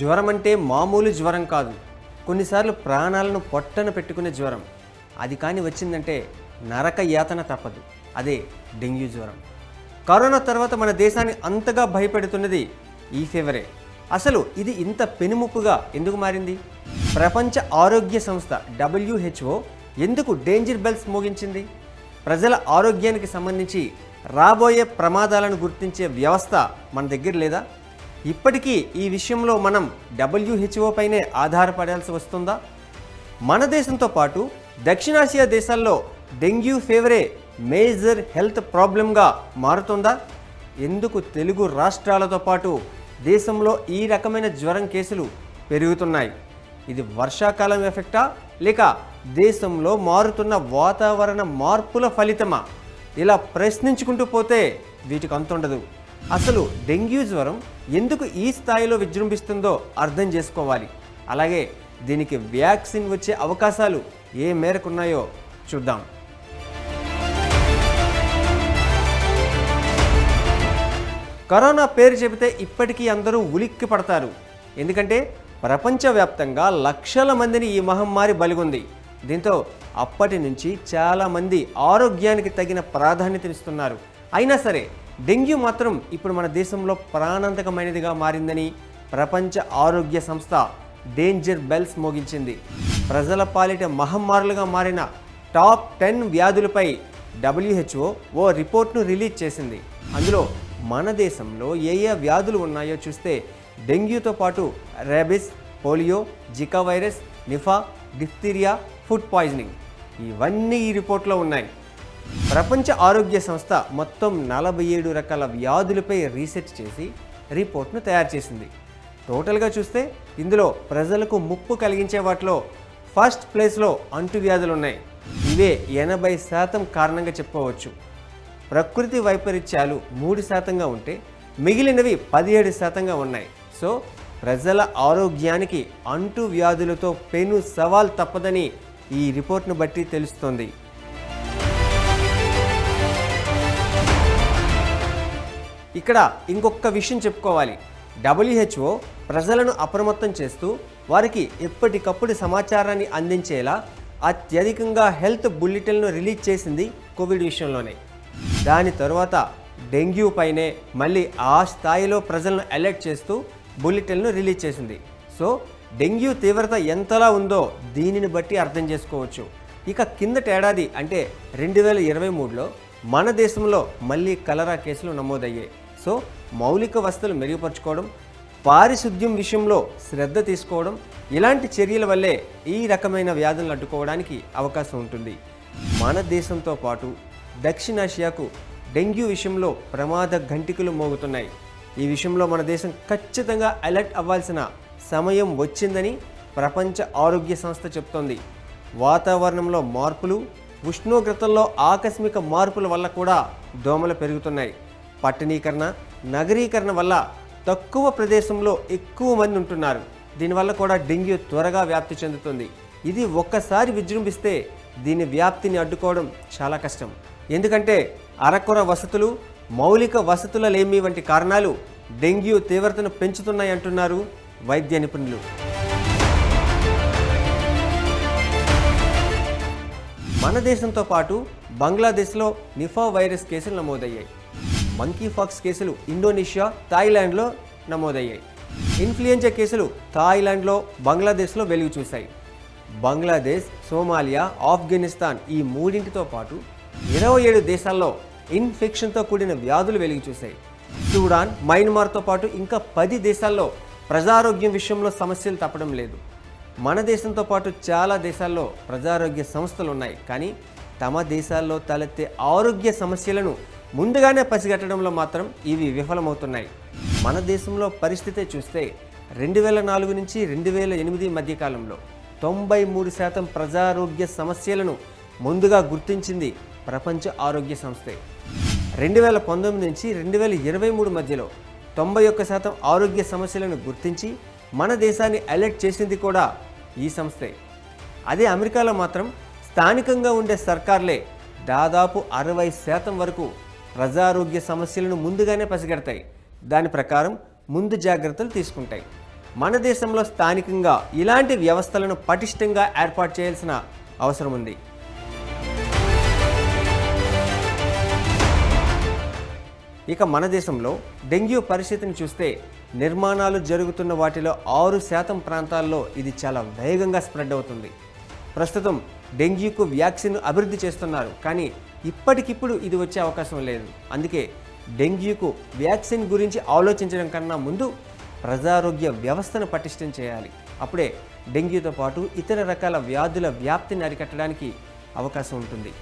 జ్వరం అంటే మామూలు జ్వరం కాదు. కొన్నిసార్లు ప్రాణాలను పొట్టన పెట్టుకునే జ్వరం. అది కానీ వచ్చిందంటే నరక యాతన తప్పదు. అదే డెంగ్యూ జ్వరం. కరోనా తర్వాత మన దేశాన్ని అంతగా భయపెడుతున్నది ఈ ఫీవరే. అసలు ఇది ఇంత పెనుముప్పుగా ఎందుకు మారింది? ప్రపంచ ఆరోగ్య సంస్థ డబ్ల్యూహెచ్ఓ ఎందుకు డేంజర్ బెల్స్ మోగించింది? ప్రజల ఆరోగ్యానికి సంబంధించి రాబోయే ప్రమాదాలను గుర్తించే వ్యవస్థ మన దగ్గర లేదా? ఇప్పటికీ ఈ విషయంలో మనం డబ్ల్యూహెచ్ఓ పైనే ఆధారపడాల్సి వస్తుందా? మన దేశంతో పాటు దక్షిణాసియా దేశాల్లో డెంగ్యూ ఫీవరే మేజర్ హెల్త్ ప్రాబ్లంగా మారుతుందా? ఎందుకు తెలుగు రాష్ట్రాలతో పాటు దేశంలో ఈ రకమైన జ్వరం కేసులు పెరుగుతున్నాయి? ఇది వర్షాకాలం ఎఫెక్టా? లేక దేశంలో మారుతున్న వాతావరణ మార్పుల ఫలితమా? ఇలా ప్రశ్నించుకుంటూ పోతే వీటికి అంతుండదు. అసలు డెంగ్యూ జ్వరం ఎందుకు ఈ స్థాయిలో విజృంభిస్తుందో అర్థం చేసుకోవాలి. అలాగే దీనికి వ్యాక్సిన్ వచ్చే అవకాశాలు ఏ మేరకు ఉన్నాయో చూద్దాం. కరోనా పేరు చెబితే ఇప్పటికీ అందరూ ఉలిక్కి పడతారు. ఎందుకంటే ప్రపంచవ్యాప్తంగా లక్షల మందిని ఈ మహమ్మారి బలిగొంది. దీంతో అప్పటి నుంచి చాలామంది ఆరోగ్యానికి తగిన ప్రాధాన్యతనిస్తున్నారు. అయినా సరే డెంగ్యూ మాత్రం ఇప్పుడు మన దేశంలో ప్రాణాంతకమైనదిగా మారిందని ప్రపంచ ఆరోగ్య సంస్థ డేంజర్ బెల్స్ మోగించింది. ప్రజల పాలిట మహమ్మారులుగా మారిన టాప్ టెన్ వ్యాధులపై డబ్ల్యూహెచ్ఓ ఓ రిపోర్ట్ను రిలీజ్ చేసింది. అందులో మన దేశంలో ఏ ఏ వ్యాధులు ఉన్నాయో చూస్తే డెంగ్యూతో పాటు rabies polio Zika virus Nipah diphtheria food poisoning. ఇవన్నీ ఈ రిపోర్ట్లో ఉన్నాయి. ప్రపంచ ఆరోగ్య సంస్థ మొత్తం నలభై ఏడు రకాల వ్యాధులపై రీసెర్చ్ చేసి రిపోర్ట్ను తయారు చేసింది. టోటల్గా చూస్తే ఇందులో ప్రజలకు ముప్పు కలిగించే వాటిలో ఫస్ట్ ప్లేస్లో అంటువ్యాధులు ఉన్నాయి ఇవే ఎనభై శాతం కారణంగా చెప్పుకోవచ్చు. ప్రకృతి వైపరీత్యాలు మూడు శాతంగా ఉంటే మిగిలినవి పదిహేడు శాతంగా ఉన్నాయి. సో ప్రజల ఆరోగ్యానికి అంటువ్యాధులతో పెను సవాల్ తప్పదని ఈ రిపోర్ట్ను బట్టి తెలుస్తోంది. ఇక్కడ ఇంకొక విషయం చెప్పుకోవాలి. డబ్ల్యూహెచ్ఓ ప్రజలను అప్రమత్తం చేస్తూ వారికి ఎప్పటికప్పుడు సమాచారాన్ని అందించేలా అత్యధికంగా హెల్త్ బుల్లెటిన్లను రిలీజ్ చేసింది కోవిడ్ విషయంలోనే. దాని తర్వాత డెంగ్యూ పైనే మళ్ళీ ఆ స్థాయిలో ప్రజలను అలర్ట్ చేస్తూ బుల్లెటిన్లను రిలీజ్ చేసింది. సో డెంగ్యూ తీవ్రత ఎంతలా ఉందో దీనిని బట్టి అర్థం చేసుకోవచ్చు. ఇక కిందటేడాది అంటే రెండు వేల ఇరవై మూడులో మన దేశంలో మళ్ళీ కలరా కేసులు నమోదయ్యాయి. సో మౌలిక వసతులు మెరుగుపరచుకోవడం పారిశుద్ధ్యం విషయంలో శ్రద్ధ తీసుకోవడం ఇలాంటి చర్యల వల్లే ఈ రకమైన వ్యాధులను అడ్డుకోవడానికి అవకాశం ఉంటుంది. మన దేశంతో పాటు దక్షిణాసియాకు డెంగ్యూ విషయంలో ప్రమాద ఘంటికలు మోగుతున్నాయి. ఈ విషయంలో మన దేశం ఖచ్చితంగా అలర్ట్ అవ్వాల్సిన సమయం వచ్చిందని ప్రపంచ ఆరోగ్య సంస్థ చెప్తోంది. వాతావరణంలో మార్పులు ఉష్ణోగ్రతల్లో ఆకస్మిక మార్పుల వల్ల కూడా దోమలు పెరుగుతున్నాయి. పట్టణీకరణ నగరీకరణ వల్ల తక్కువ ప్రదేశంలో ఎక్కువ మంది ఉంటున్నారు. దీనివల్ల కూడా డెంగ్యూ త్వరగా వ్యాప్తి చెందుతుంది. ఇది ఒక్కసారి విజృంభిస్తే దీని వ్యాప్తిని అడ్డుకోవడం చాలా కష్టం. ఎందుకంటే అరకొర వసతులు మౌలిక వసతుల లేమి వంటి కారణాలు డెంగ్యూ తీవ్రతను పెంచుతున్నాయి అంటున్నారు వైద్య నిపుణులు. మన దేశంతో పాటు బంగ్లాదేశ్లో నిఫా వైరస్ కేసులు నమోదయ్యాయి. మంకీ ఫాక్స్ కేసులు ఇండోనేషియా థాయిలాండ్లో నమోదయ్యాయి. ఇన్ఫ్లుయెంజా కేసులు థాయిలాండ్లో బంగ్లాదేశ్లో వెలుగు చూశాయి. బంగ్లాదేశ్ సోమాలియా ఆఫ్ఘనిస్తాన్ ఈ మూడింటితో పాటు ఇరవై ఏడు దేశాల్లో ఇన్ఫెక్షన్తో కూడిన వ్యాధులు వెలుగు చూశాయి. సూడాన్ మయన్మార్తో పాటు ఇంకా పది దేశాల్లో ప్రజారోగ్యం విషయంలో సమస్యలు తప్పడం లేదు. మన దేశంతో పాటు చాలా దేశాల్లో ప్రజారోగ్య సంస్థలు ఉన్నాయి. కానీ తమ దేశాల్లో తలెత్తే ఆరోగ్య సమస్యలను ముందుగానే పసిగట్టడంలో మాత్రం ఇవి విఫలమవుతున్నాయి. మన దేశంలో పరిస్థితే చూస్తే రెండు వేల నాలుగు నుంచి రెండు వేల ఎనిమిది మధ్యకాలంలో తొంభై మూడు శాతం ప్రజారోగ్య సమస్యలను ముందుగా గుర్తించింది ప్రపంచ ఆరోగ్య సంస్థే. రెండు వేల పంతొమ్మిది నుంచి రెండు వేల ఇరవై మూడు మధ్యలో తొంభై ఒక్క శాతం ఆరోగ్య సమస్యలను గుర్తించి మన దేశాన్ని అలర్ట్ చేసింది కూడా ఈ సంస్థే. అదే అమెరికాలో మాత్రం స్థానికంగా ఉండే సర్కార్లే దాదాపు అరవై శాతం వరకు ప్రజారోగ్య సమస్యలను ముందుగానే పసిగడతాయి. దాని ప్రకారం ముందు జాగ్రత్తలు తీసుకుంటాయి. మన దేశంలో స్థానికంగా ఇలాంటి వ్యవస్థలను పటిష్టంగా ఏర్పాటు చేయాల్సిన అవసరం ఉంది. ఇక మన దేశంలో డెంగ్యూ పరిస్థితిని చూస్తే నిర్మాణాలు జరుగుతున్న వాటిలో ఆరు శాతం ప్రాంతాల్లో ఇది చాలా వేగంగా స్ప్రెడ్ అవుతుంది. ప్రస్తుతం డెంగ్యూకు వ్యాక్సిన్ అభివృద్ధి చేస్తున్నారు కానీ ఇప్పటికిప్పుడు ఇది వచ్చే అవకాశం లేదు. అందుకే డెంగ్యూకు వ్యాక్సిన్ గురించి ఆలోచించడం కన్నా ముందు ప్రజారోగ్య వ్యవస్థను పటిష్టం చేయాలి. అప్పుడే డెంగ్యూతో పాటు ఇతర రకాల వ్యాధుల వ్యాప్తిని అరికట్టడానికి అవకాశం ఉంటుంది.